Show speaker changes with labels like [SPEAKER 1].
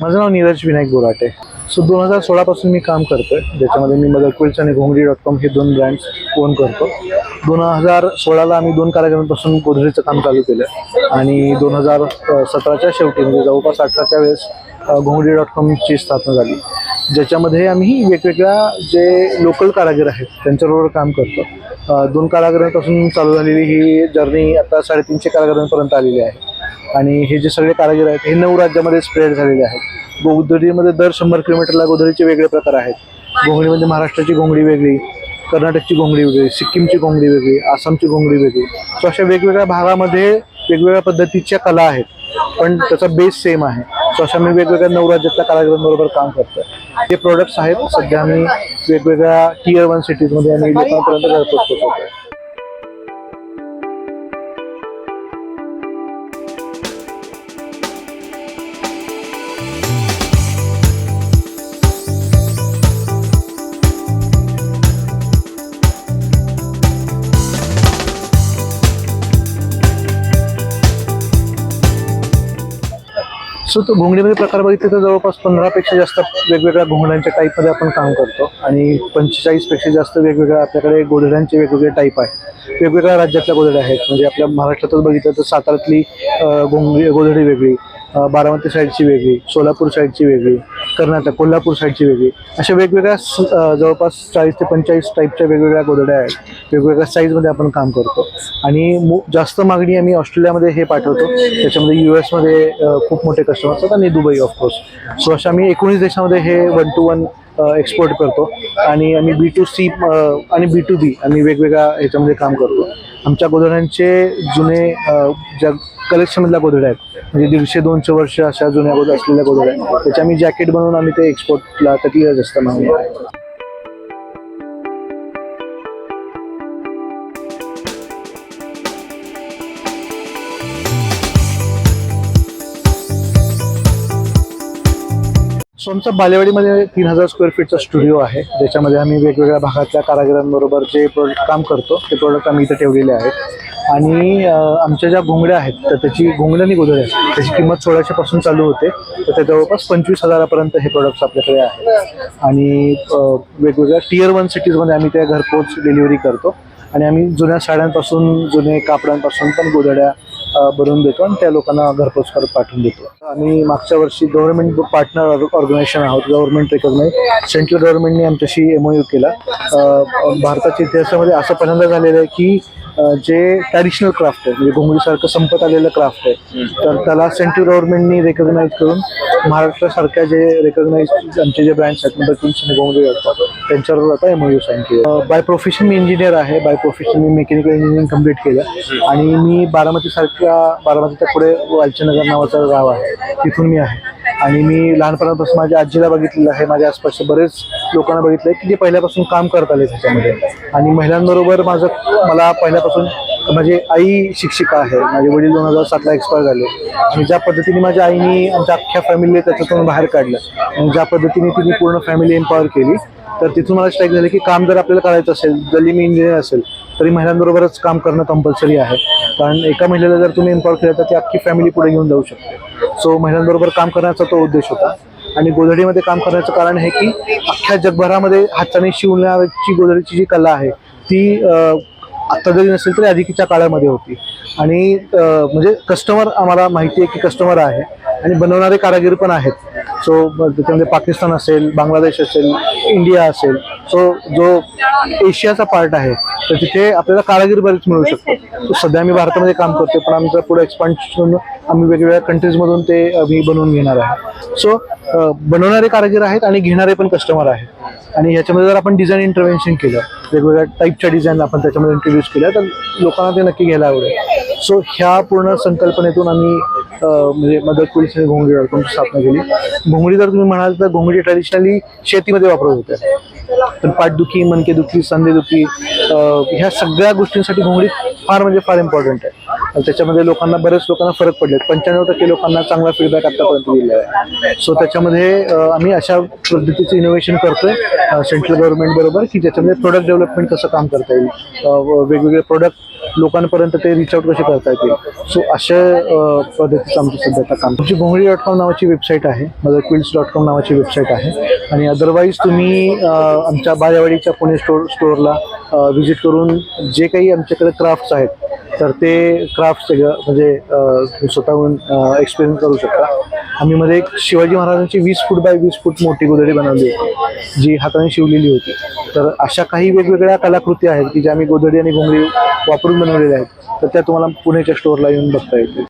[SPEAKER 1] माझं नाव नीरज विनायक बोराटे. सो दोन हजार सोळापासून मी काम करतोय. ज्याच्यामध्ये मी मदर क्विल्स आणि घोंगडी डॉट कॉम हे दोन ब्रँड्स ओन करतो. दोन हजार सोळाला आम्ही दोन कार्यक्रमांपासून गोदरेजचं काम चालू केलं आणि दोन हजार सतराच्या शेवटी म्हणजे जवळपास अठराच्या वेळेस घोंगडी डॉट कॉमची स्थापना झाली. ज्याच्यामध्ये आम्ही वेगवेगळ्या जे लोकल कारागीर आहेत त्यांच्याबरोबर काम करतो. दोन कारागिरांपासून चालू झालेली ही जर्नी आता साडेतीनशे कारागिरांपर्यंत आलेली आहे. आणि हे जे सगळे कारागीर आहेत हे नऊ राज्यामध्ये स्प्रेड झालेले आहेत. गोधडीमध्ये दर शंभर किलोमीटरला गोधडीचे वेगळे प्रकार आहेत. घोंगडीमध्ये महाराष्ट्राची घोंगडी वेगळी कर्नाटकची घोंगडी वेगळी सिक्कीमची घोंगडी वेगळी आसामची घोंगडी वेगळी. सो अशा वेगवेगळ्या भागामध्ये वेगवेगळ्या पद्धतीच्या कला आहेत. पण त्याचा बेस सेम आहे. सो अशा मी वेगवेगळ्या नऊ राज्यातल्या कारागिरांबरोबर काम करतो हे प्रोडक्ट्स आहेत सध्या आम्ही वेगवेगळ्या टीयर वन सिटीजमध्ये आम्ही लोकांपर्यंत घरपोच सो तो घोंगडीमध्ये प्रकार बघितले तर जवळपास पंधरापेक्षा जास्त वेगवेगळ्या घोंगड्यांच्या टाईपमध्ये आपण काम करतो. आणि पंचेचाळीसपेक्षा जास्त वेगवेगळ्या आपल्याकडे गोधड्यांचे वेगवेगळे टाईप आहे वेगवेगळ्या राज्यातल्या गोधड्या आहेत. म्हणजे आपल्या महाराष्ट्रातच बघितलं तर साताऱ्यातली घोंगडी गोधडी वेगळी. बारामती साईडची वेगळी सोलापूर साईडची वेगळी कर्नाटक कोल्हापूर साईडची वेगळी अशा वेगवेगळ्या जवळपास चाळीस ते पंचेचाळीस टाईपच्या वेगवेगळ्या गोदड्या आहेत. वेगवेगळ्या साईजमध्ये आपण काम करतो. आणि मो जास्त मागणी आम्ही ऑस्ट्रेलियामध्ये हे पाठवतो. त्याच्यामध्ये यू एसमध्ये खूप मोठे कस्टमर असतात आणि दुबई ऑफकोर्स सो अशा आम्ही एकोणीस देशामध्ये हे वन टू वन एक्सपोर्ट करतो. आणि आम्ही बी टू सी आणि बी टू बी आम्ही वेगवेगळ्या ह्याच्यामध्ये काम करतो. आमच्या गोदड्यांचे जुने ज्या कलेक्शनमधल्या गोधड्या आहेत. म्हणजे दीडशे दोनशे वर्ष अशा जुन्या गोद असलेल्या गोधड्या आहेत. त्याच्या आम्ही जॅकेट बनवून आम्ही ते एक्सपोर्टला त्यातली जास्त मागणी सो आमचा बालेवाडीमध्ये तीन हजार स्क्वेअर फीटचा स्टुडिओ आहे. ज्याच्यामध्ये आम्ही वेगवेगळ्या भागातल्या कारागिरांबरोबर जे प्रोडक्ट काम करतो ते प्रोडक्ट आम्ही इथे ठेवलेले आहेत. आणि आमच्या ज्या घोंगड्या आहेत तर त्याची आणि गोधड्या आहेत. त्याची किंमत सोळाशे पासून चालू होते. तर ते जवळपास पंचवीस हजारापर्यंत हे प्रोडक्ट्स आपल्याकडे आहेत. आणि वेगवेगळ्या टियर वन सिटीजमध्ये आम्ही त्या घरपोच डिलिव्हरी करतो. आणि आम्ही जुन्या साड्यांपासून जुने कापडांपासून पण गोधड्या बनवून देतो आणि त्या लोकांना घरपोच करत पाठवून देतो. आम्ही मागच्या वर्षी गव्हर्नमेंट पार्टनर ऑर्गनायझेशन आहोत गव्हर्नमेंट रेकॉग्नाईज सेंट्रल गव्हर्नमेंटने आमच्याशी एमओयू केला. भारताच्या इतिहासामध्ये असं पहिल्यांदा झालेलं आहे की जे ट्रॅडिशनल क्राफ्ट आहे म्हणजे घोंगडीसारखं संपत आलेलं क्राफ्ट आहे तर त्याला सेंट्रल गव्हर्नमेंटनी रेकॉग्नाईज करून महाराष्ट्रासारख्या जे रेकॉग्नाइज आमचे जे ब्रँड्स आहेत म्हणजे घोंगडी असतात त्यांच्यावर आता एमओयू साईन केलं. बाय प्रोफेशन मी इंजिनियर आहे बाय प्रोफेशन मी मेकॅनिकल इंजिनिअरिंग कंप्लीट केलं. आणि मी बारामतीसारख्या बारामतीच्या पुढे वालचनगर नावाचं गाव आहे तिथून मी आहे. आणि मी लहानपणापासून माझ्या आजीला बघितलेलं आहे. माझ्या आसपासचे बरेच लोकांना बघितलं आहे की जे पहिल्यापासून काम करत आले त्याच्यामध्ये. आणि महिलांबरोबर माझं मला पहिल्यापासून माझी आई शिक्षिका आहे. माझे वडील दोन हजार सातला एक्सपायर झाले. आणि ज्या पद्धतीने माझ्या आईने आमच्या अख्ख्या फॅमिली त्याच्यातून बाहेर काढलं आणि ज्या पद्धतीने तिने पूर्ण फॅमिली एम्पॉवर केली तर तिथून मला स्ट्राईक झालं की काम जर आपल्याला करायचं असेल जरी मी इंजिनियर असेल तरी महिलांबरोबरच काम करणं कंपल्सरी आहे. कारण एका महिलेला जर तुम्ही एम्पॉवर केलं तर ती अख्खी फॅमिली पुढे घेऊन जाऊ शकते. सो महिलांबरोबर काम करण्याचा तो उद्देश होता. आणि गोधडीमध्ये काम करण्याचं कारण हे की अख्ख्या जगभरामध्ये हाताने शिवण्याची गोधडीची जी कला आहे ती आत्ता जरी नसेल तरी अधिकीच्या काळामध्ये होती. आणि म्हणजे कस्टमर आम्हाला माहिती आहे की कस्टमर आहे. आणि बनवणारे कारागीर पण आहेत. सो त्याच्यामध्ये पाकिस्तान असेल बांगलादेश असेल इंडिया असेल सो जो एशियाचा पार्ट आहे तर तिथे आपल्याला कारागीर बरेच मिळू शकतो सध्या आम्ही भारतामध्ये काम करतो पण आमचं पुढे एक्सपान्शन आम्ही वेगवेगळ्या कंट्रीजमधून ते आम्ही बनवून घेणार आहे. सो बनवणारे कारागीर आहेत आणि घेणारे पण कस्टमर आहेत. आणि ह्याच्यामध्ये जर आपण डिझाईन इंटरव्हेन्शन केलं वेगवेगळ्या टाईपच्या डिझाईन आपण त्याच्यामध्ये इंट्रोड्यूस केल्या तर लोकांना ते नक्की घ्यायला आवडेल. सो ह्या पूर्ण संकल्पनेतून आम्ही म्हणजे मदत पोलीस आणि घोंगडी डॉटकॉमची स्थापना केली. घोंगडी जर तुम्ही म्हणाल तर घोंगडी ट्रॅडिशनली शेतीमध्ये वापरत होत्या. पण पाठदुखी मणकेदुखी सांधेदुखी अं, ह्या सगळ्या गोष्टींसाठी घोंगडी फार म्हणजे फार इम्पॉर्टंट आहे. आणि त्याच्यामध्ये लोकांना बऱ्याच लोकांना फरक पडले पंच्याण्णव टक्के लोकांना चांगला फीडबॅक आतापर्यंत दिला आहे. सो त्याच्यामध्ये आम्ही अशा पद्धतीचं इनोव्हेशन करतोय सेंट्रल गव्हर्नमेंट बरोबर की ज्याच्यामध्ये प्रोडक्ट डेव्हलपमेंट कसं काम करता येईल. व- वेगवेगळे प्रोडक्ट लोकांपर्यंत ते रिच आउट कसे करता येतील. सो अशा पद्धतीचं आमचं सध्याचं काम. आमची घोंगडी डॉट कॉम नावाची वेबसाईट आहे. मदर क्विल्स डॉट कॉम नावाची वेबसाईट आहे. आणि अदरवाईज तुम्ही आमच्या बालेवाडीच्या पुणे स्टोर स्टोअरला व्हिजिट करून जे काही आमच्याकडे क्राफ्ट्स आहेत तर ते क्राफ्ट सगळं म्हणजे स्वतःहून एक्सपिरियन्स करू शकता. आम्ही मध्ये एक शिवाजी महाराजांची वीस फूट बाय वीस फूट मोठी गोदडी बनवली होती जी हाताने शिवलेली होती. तर अशा काही वेगवेगळ्या कलाकृती आहेत की ज्या आम्ही गोदडी आणि घोंगडी वापरून बनवलेल्या आहेत. तर त्या तुम्हाला पुण्याच्या स्टोअरला येऊन बघता येतील.